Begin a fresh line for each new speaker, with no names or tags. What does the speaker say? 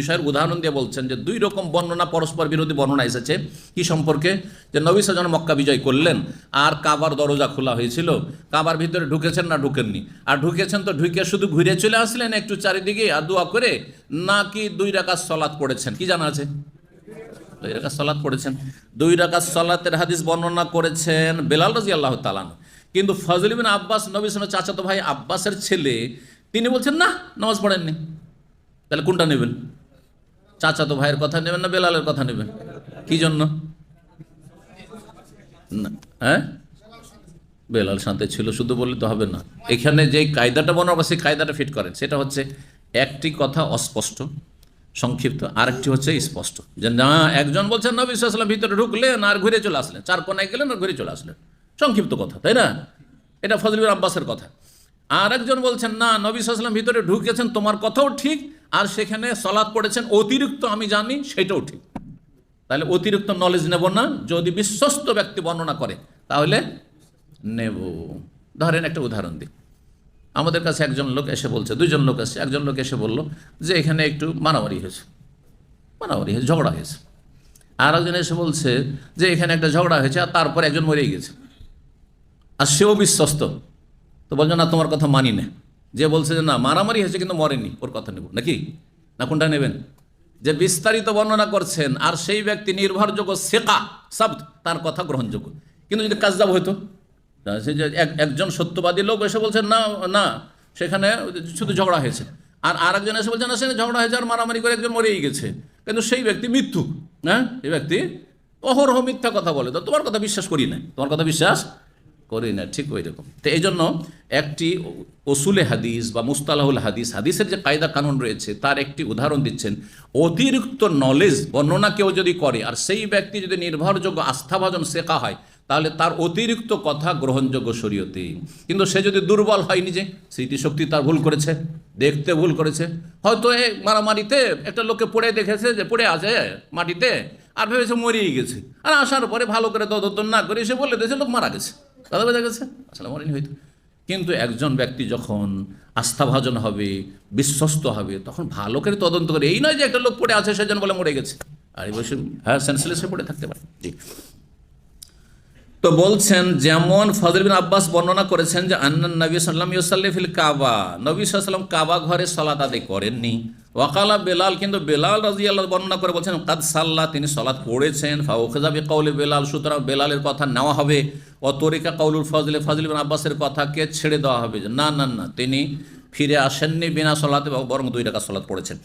বিষয়ের উদাহরণ দিয়ে বলছেন যে দুই রকম বর্ণনা, পরস্পর বিরোধী বর্ণনা এসেছে। কি সম্পর্কে? যে নবী সাজন মক্কা বিজয় করলেন আর কাবার দরজা খোলা হয়েছিল। কাবার ভিতরে ঢুকেছেন না ঢুকেননি। আর ঢুকেছেন তো ঢুকে শুধু ঘুরে চলে আসলেন একটু চারিদিকে আর দোয়া করে নাকি দুই রাকাত সলাৎ পড়েছেন। কি জানা আছে? দুই রাকাত সলাৎ পড়েছেন। দুই রাকাত সলাতের হাদিস বর্ণনা করেছেন বেলাল রাজি আল্লাহ তালান কিন্তু ফজল বিন আব্বাস, নবী সালামের চাচাতো ভাই আব্বাসের ছেলে, তিনি বলছেন, না, নামাজ পড়েননি। তাহলে কোনটা নেবেন? চাচাতো ভাইয়ের কথা নেবেন না বেলালের কথা নেবেন? কি জন্য? হ্যাঁ? বেলাল শান্তি ছিল, শুধু বললে তো হবে না। এখানে যে কায়দাটা বনাবো, সেই কায়দাটা ফিট করেন। সেটা হচ্ছে একটি কথা অস্পষ্ট, সংক্ষিপ্ত, আরেকটি হচ্ছে স্পষ্ট। যে না, একজন বলছেন, নবী সাল্লাম ভিতরে ঢুকলেন আর ঘুরে চলে আসলেন। চার কোনায় গেলেন আর ঘুরে চলে আসলেন। সংক্ষিপ্ত কথা, তাই না? এটা ফজলুর আব্বাসের কথা। আর একজন বলছেন, না, নবী সাল্লাম ভিতরে ঢুকেছেন, তোমার কথাও ঠিক আর সেখানে সলাদ পড়েছেন, অতিরিক্ত আমি জানি সেটাও ঠিক। তাহলে অতিরিক্ত নলেজ নেব না, যদি বিশ্বস্ত ব্যক্তি বর্ণনা করে, তাহলে নেব। ধরেন একটা উদাহরণ দিই। আমাদের কাছে একজন লোক এসে বলছে, দুইজন লোক এসে একজন লোক এসে বলল যে এখানে একটু মারামারি হয়েছে। মারামারি হয়েছে, ঝগড়া হয়েছে। আর একজন এসে বলছে যে এখানে একটা ঝগড়া হয়েছে আর তারপরে একজন মরে গেছে। আর সেও বিশ্বস্ত। তো বলছো, না, তোমার কথা মানি না। যে বলছে যে না, মারামারি হয়েছে কিন্তু মরেনি, ওর কথা নেব। নাকি? না কোনটা নেবেন? যে বিস্তারিত বর্ণনা করছেন, আর সেই ব্যক্তি নির্ভরযোগ্য শেখা শব্দ তার কথা গ্রহণযোগ্য। কিন্তু যদি কাজদাব হইতো সে যে এক, একজন সত্যবাদী লোক এসে বলছেন না না, সেখানে শুধু ঝগড়া হয়েছে। আর আরেকজন এসে বলছে, না, সেখানে ঝগড়া হয়েছে, আর মারামারি করে একজন মরেই গেছে। কিন্তু সেই ব্যক্তি মৃত্যু হ্যাঁ? এই ব্যক্তি অহরহ মিথ্যা কথা বলে। তো তোমার কথা বিশ্বাস করি না তোমার কথা বিশ্বাস করি না, ঠিক ওই রকম তো এই জন্য একটি ওসুলে হাদিস বা মুস্তালাহুল হাদিস, হাদিসের যে কায়দা কানুন রয়েছে, তার একটি উদাহরণ দিচ্ছেন, অতিরিক্ত নলেজ বর্ণনা কেউ যদি করে, আর সেই ব্যক্তি যদি নির্ভরযোগ্য আস্থাভাজন শেখা হয়, তাহলে তার অতিরিক্ত কথা গ্রহণযোগ্য শরীয়তে। কিন্তু সে যদি দুর্বল হয় নিজে, স্মৃতিশক্তি তার ভুল করেছে, দেখতে ভুল করেছে, হয়তো এ মারামারিতে একটা লোককে পড়ে দেখেছে যে পড়ে আছে মাটিতে, আর ভেবেছে মরিয়ে গেছে। আর আসার পরে ভালো করে তদন্ত না করে সে বলে দিয়েছে লোক মারা গেছে। কথা বোঝা গেছে আসলে মরেনি হয়তো কিন্তু একজন ব্যক্তি যখন আস্থাভাজন হবে, বিশ্বস্ত হবে, তখন ভালো করে তদন্ত করে, এই নয় যে একটা লোক পড়ে আছে, সেজন্য বলে মরে গেছে। আর এই বসে হ্যাঁ সেন্সলেসে পড়ে থাকতে পারে। জি। তো বলছেন, যেমন ফজল বিন আব্বাস বর্ণনা করেছেন যে, আন্নান নবী সাল্লাম ইউসাল্লি ফিল কাবা। নবী সাল্লাম কাবা ঘরে সলাত আদায় করেননি। ওয়াকালা বেলাল, কিন্তু বেলাল রাজি আল্লাহ বর্ণনা করে বলছেন, কাদ সাল্লাহ তিনি সলাৎ পড়েছেন। ফাউখেজাবি কৌলে বেলাল, সুতরাং বেলালের কথা নেওয়া হবে। ও তরিকা কৌলুল ফজলে, ফজল বিন আব্বাসের কথাকে ছেড়ে দেওয়া হবে। না না না, তিনি ফিরে আসেননি বিনা সলাতে, বরং দুই টাকা সলাৎ পড়েছেন।